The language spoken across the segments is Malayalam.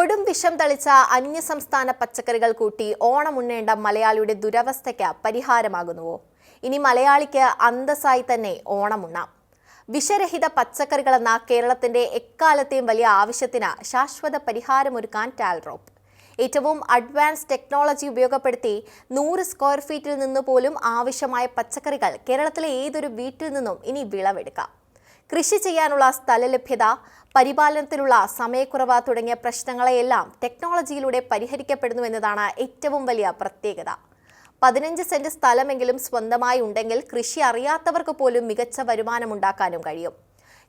കൊടും വിഷം തളിച്ച അന്യസംസ്ഥാന പച്ചക്കറികൾ കൂട്ടി ഓണമുണ്ണേണ്ട മലയാളിയുടെ ദുരവസ്ഥയ്ക്ക് പരിഹാരമാകുന്നുവോ? ഇനി മലയാളിക്ക് അന്തസ്സായി തന്നെ ഓണമുണ്ണാം വിഷരഹിത പച്ചക്കറികളെന്ന കേരളത്തിന്റെ എക്കാലത്തെയും വലിയ ആവശ്യത്തിന് ശാശ്വത പരിഹാരമൊരുക്കാൻ ടാൽറോപ്പ്. ഏറ്റവും അഡ്വാൻസ് ടെക്നോളജി ഉപയോഗപ്പെടുത്തി നൂറ് സ്ക്വയർ ഫീറ്റിൽ നിന്ന് പോലും ആവശ്യമായ പച്ചക്കറികൾ കേരളത്തിലെ ഏതൊരു വീട്ടിൽ നിന്നും ഇനി വിളവെടുക്കാം. കൃഷി ചെയ്യാനുള്ള സ്ഥലലഭ്യത പരിപാലനത്തിലുള്ള സമയക്കുറവ് തുടങ്ങിയ പ്രശ്നങ്ങളെയെല്ലാം ടെക്നോളജിയിലൂടെ പരിഹരിക്കപ്പെടുന്നു എന്നതാണ് ഏറ്റവും വലിയ പ്രത്യേകത. പതിനഞ്ച് സെന്റ് സ്ഥലമെങ്കിലും സ്വന്തമായി ഉണ്ടെങ്കിൽ കൃഷി അറിയാത്തവർക്ക് പോലും മികച്ച വരുമാനമുണ്ടാക്കാനും കഴിയും.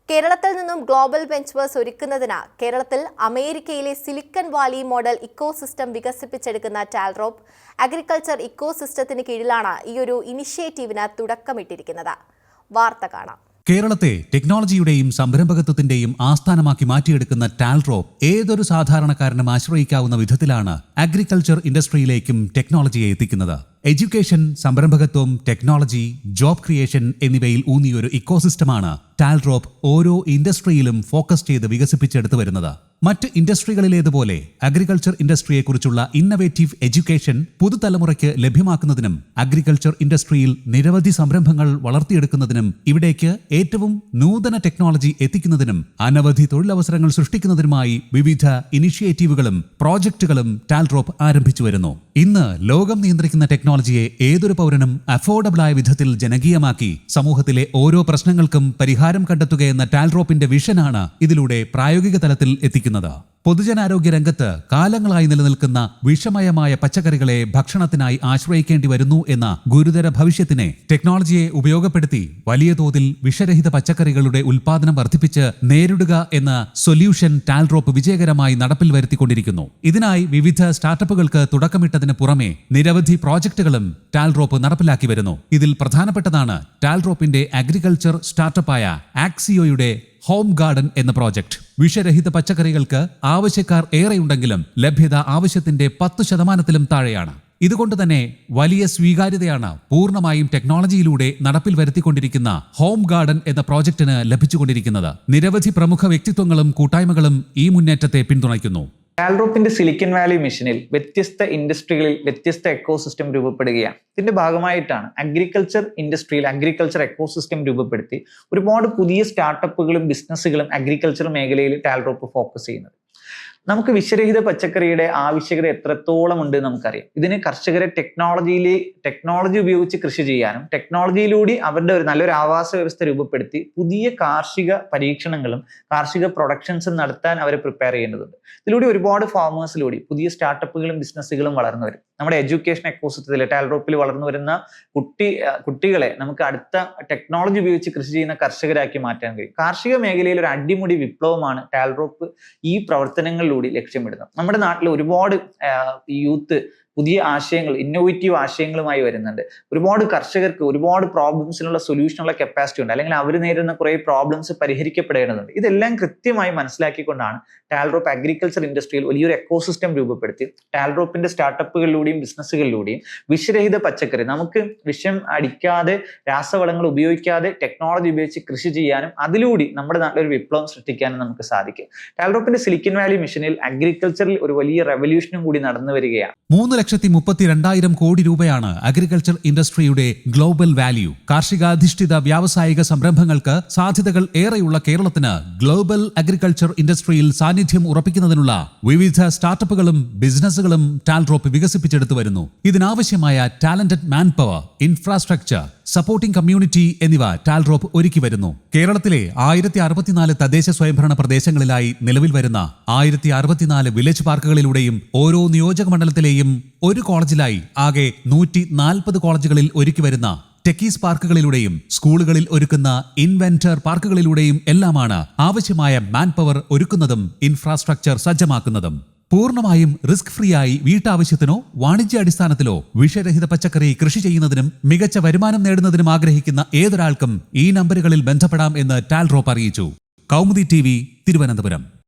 കേരളത്തിൽ നിന്നും ഗ്ലോബൽ വെഞ്ചേഴ്സ് ഒരുക്കുന്നതിന് കേരളത്തിൽ അമേരിക്കയിലെ സിലിക്കൺ വാലി മോഡൽ ഇക്കോസിസ്റ്റം വികസിപ്പിച്ചെടുക്കുന്ന ടാൽറോപ്പ് അഗ്രികൾച്ചർ ഇക്കോസിസ്റ്റത്തിന് കീഴിലാണ് ഈ ഒരു ഇനിഷ്യേറ്റീവിന് തുടക്കമിട്ടിരിക്കുന്നത്. വാർത്ത കാണാം. കേരളത്തെ ടെക്നോളജിയുടെയും സംരംഭകത്വത്തിന്റെയും ആസ്ഥാനമാക്കി മാറ്റിയെടുക്കുന്ന ടാൽറോ ഏതൊരു സാധാരണക്കാരനും ആശ്രയിക്കാവുന്ന വിധത്തിലാണ് അഗ്രികൾച്ചർ ഇൻഡസ്ട്രിയിലേക്കും ടെക്നോളജിയെ എത്തിക്കുന്നത്. എഡ്യൂക്കേഷൻ സംരംഭകത്വം ടെക്നോളജി ജോബ് ക്രിയേഷൻ എന്നിവയിൽ ഊന്നിയൊരു ഇക്കോസിസ്റ്റമാണ് ടാൽഡ്രോപ്പ് ഓരോ ഇൻഡസ്ട്രിയിലും ഫോക്കസ് ചെയ്ത് വികസിപ്പിച്ചെടുത്തു വരുന്നത്. മറ്റ് ഇൻഡസ്ട്രികളിലേതുപോലെ അഗ്രികൾച്ചർ ഇൻഡസ്ട്രിയെക്കുറിച്ചുള്ള ഇന്നവേറ്റീവ് എഡ്യൂക്കേഷൻ പുതുതലമുറയ്ക്ക് ലഭ്യമാക്കുന്നതിനും അഗ്രികൾച്ചർ ഇൻഡസ്ട്രിയിൽ നിരവധി സംരംഭങ്ങൾ വളർത്തിയെടുക്കുന്നതിനും ഇവിടേക്ക് ഏറ്റവും നൂതന ടെക്നോളജി എത്തിക്കുന്നതിനും അനവധി തൊഴിലവസരങ്ങൾ സൃഷ്ടിക്കുന്നതിനുമായി വിവിധ ഇനിഷ്യേറ്റീവുകളും പ്രോജക്റ്റുകളും ടാൽഡ്രോപ്പ് ആരംഭിച്ചു വരുന്നു. ഇന്ന് ലോകം നിയന്ത്രിക്കുന്ന ടെക്നോളജിയെ ഏതൊരു പൗരനും അഫോർഡബിളായ വിധത്തിൽ ജനകീയമാക്കി സമൂഹത്തിലെ ഓരോ പ്രശ്നങ്ങൾക്കും പരിഹാരം കണ്ടെത്തുകയെന്ന ടാൽറോപ്പിന്റെ വിഷനാണ് ഇതിലൂടെ പ്രായോഗിക തലത്തിൽ എത്തിക്കുന്നത്. പൊതുജനാരോഗ്യ രംഗത്ത് കാലങ്ങളായി നിലനിൽക്കുന്ന വിഷമയമായ പച്ചക്കറികളെ ഭക്ഷണത്തിനായി ആശ്രയിക്കേണ്ടി വരുന്നു എന്ന ഗുരുതര ഭവിഷ്യത്തിനെ ടെക്നോളജിയെ ഉപയോഗപ്പെടുത്തി വലിയ തോതിൽ വിഷരഹിത പച്ചക്കറികളുടെ ഉൽപാദനം വർദ്ധിപ്പിച്ച് നേരിടുക എന്ന സൊല്യൂഷൻ ടാൽറോപ്പ് വിജയകരമായി നടപ്പിൽ വരുത്തിക്കൊണ്ടിരിക്കുന്നു. ഇതിനായി വിവിധ സ്റ്റാർട്ടപ്പുകൾക്ക് തുടക്കമിട്ടതിന് പുറമെ നിരവധി പ്രോജക്ടുകളും ടാൽറോപ്പ് നടപ്പിലാക്കി വരുന്നു. ഇതിൽ പ്രധാനപ്പെട്ടതാണ് ടാൽറോപ്പിന്റെ അഗ്രികൾച്ചർ സ്റ്റാർട്ടപ്പായ ആക്സിയോയുടെ ഹോം ഗാർഡൻ എന്ന പ്രോജക്റ്റ്. വിഷരഹിത പച്ചക്കറികൾക്ക് ആവശ്യക്കാർ ഏറെയുണ്ടെങ്കിലും ലഭ്യത ആവശ്യത്തിന്റെ പത്ത് ശതമാനത്തിലും താഴെയാണ്. ഇതുകൊണ്ട് തന്നെ വലിയ സ്വീകാര്യതയാണ് പൂർണമായും ടെക്നോളജിയിലൂടെ നടപ്പിൽ വരുത്തിക്കൊണ്ടിരിക്കുന്ന ഹോം ഗാർഡൻ എന്ന പ്രോജക്റ്റിന് ലഭിച്ചുകൊണ്ടിരിക്കുന്നത്. നിരവധി പ്രമുഖ വ്യക്തിത്വങ്ങളും കൂട്ടായ്മകളും ഈ മുന്നേറ്റത്തെ പിന്തുണയ്ക്കുന്നു. കാൽറോപ്പിന്റെ സിലിക്കൻ വാലി മിഷനിൽ വ്യത്യസ്ത ഇൻഡസ്ട്രികളിൽ വ്യത്യസ്ത എക്കോസിസ്റ്റം രൂപപ്പെടുകയാണ്. ഇതിന്റെ ഭാഗമായിട്ടാണ് അഗ്രികൾച്ചർ ഇൻഡസ്ട്രിയിൽ അഗ്രികൾച്ചർ എക്കോസിസ്റ്റം രൂപപ്പെടുത്തി ഒരുപാട് പുതിയ സ്റ്റാർട്ടപ്പുകളും ബിസിനസ്സുകളും അഗ്രികൾച്ചർ മേഖലയിൽ ടാൽറോപ്പ് ഫോക്കസ് ചെയ്യുന്നത്. നമുക്ക് വിഷരഹിത പച്ചക്കറിയുടെ ആവശ്യകത എത്രത്തോളം ഉണ്ട് നമുക്കറിയാം. ഇതിന് കർഷകരെ ടെക്നോളജിയിൽ ടെക്നോളജി ഉപയോഗിച്ച് കൃഷി ചെയ്യാനും ടെക്നോളജിയിലൂടെ അവരുടെ ഒരു നല്ലൊരു ആവാസ വ്യവസ്ഥ രൂപപ്പെടുത്തി പുതിയ കാർഷിക പരീക്ഷണങ്ങളും കാർഷിക പ്രൊഡക്ഷൻസും നടത്താൻ അവരെ പ്രിപ്പയർ ചെയ്യേണ്ടതുണ്ട്. ഇതിലൂടെ ഒരുപാട് ഫാമേഴ്സിലൂടെ പുതിയ സ്റ്റാർട്ടപ്പുകളും ബിസിനസ്സുകളും വളർന്നു വരും നമ്മുടെ എഡ്യൂക്കേഷൻ എക്കോസിസ്റ്റത്തിൽ ടാൽറോപ്പിൽ വളർന്നു വരുന്ന കുട്ടി കുട്ടികളെ നമുക്ക് അടുത്ത ടെക്നോളജി ഉപയോഗിച്ച് കൃഷി ചെയ്യുന്ന കർഷകരാക്കി മാറ്റാൻ കഴിയും. കാർഷിക മേഖലയിൽ ഒരു അടിമുടി വിപ്ലവമാണ് ടാൽറോപ്പ് ഈ പ്രവർത്തനങ്ങളിലൂടെ ലക്ഷ്യമിടുന്നത്. നമ്മുടെ നാട്ടിൽ ഒരുപാട് യൂത്ത് പുതിയ ആശയങ്ങൾ ഇന്നോവേറ്റീവ് ആശയങ്ങളുമായി വരുന്നുണ്ട്. ഒരുപാട് കർഷകർക്ക് ഒരുപാട് പ്രോബ്ലംസിനുള്ള സൊല്യൂഷനുള്ള കപ്പാസിറ്റി ഉണ്ട്. അല്ലെങ്കിൽ അവർ നേരിടുന്ന കുറേ പ്രോബ്ലംസ് പരിഹരിക്കപ്പെടേണ്ടതുണ്ട്. ഇതെല്ലാം കൃത്യമായി മനസ്സിലാക്കിക്കൊണ്ടാണ് ടാൽറോപ്പ് അഗ്രികൾച്ചർ ഇൻഡസ്ട്രിയിൽ വലിയൊരു എക്കോസിസ്റ്റം രൂപപ്പെടുത്തി. ടാൽറോപ്പിന്റെ സ്റ്റാർട്ടപ്പുകളിലൂടെയും ബിസിനസ്സുകളിലൂടെയും വിഷരഹിത പച്ചക്കറി നമുക്ക് വിഷം അടിക്കാതെ രാസവളങ്ങൾ ഉപയോഗിക്കാതെ ടെക്നോളജി ഉപയോഗിച്ച് കൃഷി ചെയ്യാനും അതിലൂടെ നമ്മുടെ നാട്ടിൽ ഒരു വിപ്ലവം സൃഷ്ടിക്കാനും നമുക്ക് സാധിക്കും. ടാൽറോപ്പിന്റെ സിലിക്കൻ വാലി മിഷനിൽ അഗ്രികൾച്ചറിൽ ഒരു വലിയ റെവല്യൂഷനും കൂടി നടന്നു വരികയാണ്. മൂന്ന് ലക്ഷത്തി മുപ്പത്തി രണ്ടായിരം കോടി രൂപയാണ് അഗ്രികൾച്ചർ ഇൻഡസ്ട്രിയുടെ ഗ്ലോബൽ വാല്യൂ കാർഷികാധിഷ്ഠിത വ്യാവസായിക സംരംഭങ്ങൾക്ക് സാധ്യതകൾ ഏറെയുള്ള കേരളത്തിന് ഗ്ലോബൽ അഗ്രികൾച്ചർ ഇൻഡസ്ട്രിയിൽ സാന്നിധ്യം ഉറപ്പിക്കുന്നതിനുള്ള വിവിധ സ്റ്റാർട്ടപ്പുകളും ബിസിനസ്സുകളും ടാൽറോപ്പ് വികസിപ്പിച്ചെടുത്തു വരുന്നു. ഇതിനാവശ്യമായ talented man power infrastructure supporting community എന്നിവ ടാൽറോപ്പ് ഒരുക്കി വരുന്നു. കേരളത്തിലെ ആയിരത്തി അറുപത്തിനാല് തദ്ദേശ സ്വയംഭരണ പ്രദേശങ്ങളിലായി നിലവിൽ വരുന്ന ആയിരത്തി അറുപത്തിനാല് വില്ലേജ് പാർക്കുകളിലൂടെയും ഓരോ നിയോജക മണ്ഡലത്തിലെയും ഒരു കോളേജിലായി ആകെ നൂറ്റി നാൽപ്പത് കോളേജുകളിൽ ഒരുക്കി വരുന്ന ടെക്കീസ് പാർക്കുകളിലൂടെയും സ്കൂളുകളിൽ ഒരുക്കുന്ന ഇൻവെന്റർ പാർക്കുകളിലൂടെയും എല്ലാമാണ് ആവശ്യമായ മാൻ പവർ ഒരുക്കുന്നതും ഇൻഫ്രാസ്ട്രക്ചർ സജ്ജമാക്കുന്നതും. പൂർണമായും റിസ്ക് ഫ്രീ ആയി വീട്ടാവശ്യത്തിനോ വാണിജ്യാടിസ്ഥാനത്തിലോ വിഷരഹിത പച്ചക്കറി കൃഷി ചെയ്യുന്നതിനും മികച്ച വരുമാനം നേടുന്നതിനും ആഗ്രഹിക്കുന്ന ഏതൊരാൾക്കും ഈ നമ്പറുകളിൽ ബന്ധപ്പെടാം എന്ന് ടാൽറോപ്പ് അറിയിച്ചു. കൗമുദി ടി തിരുവനന്തപുരം.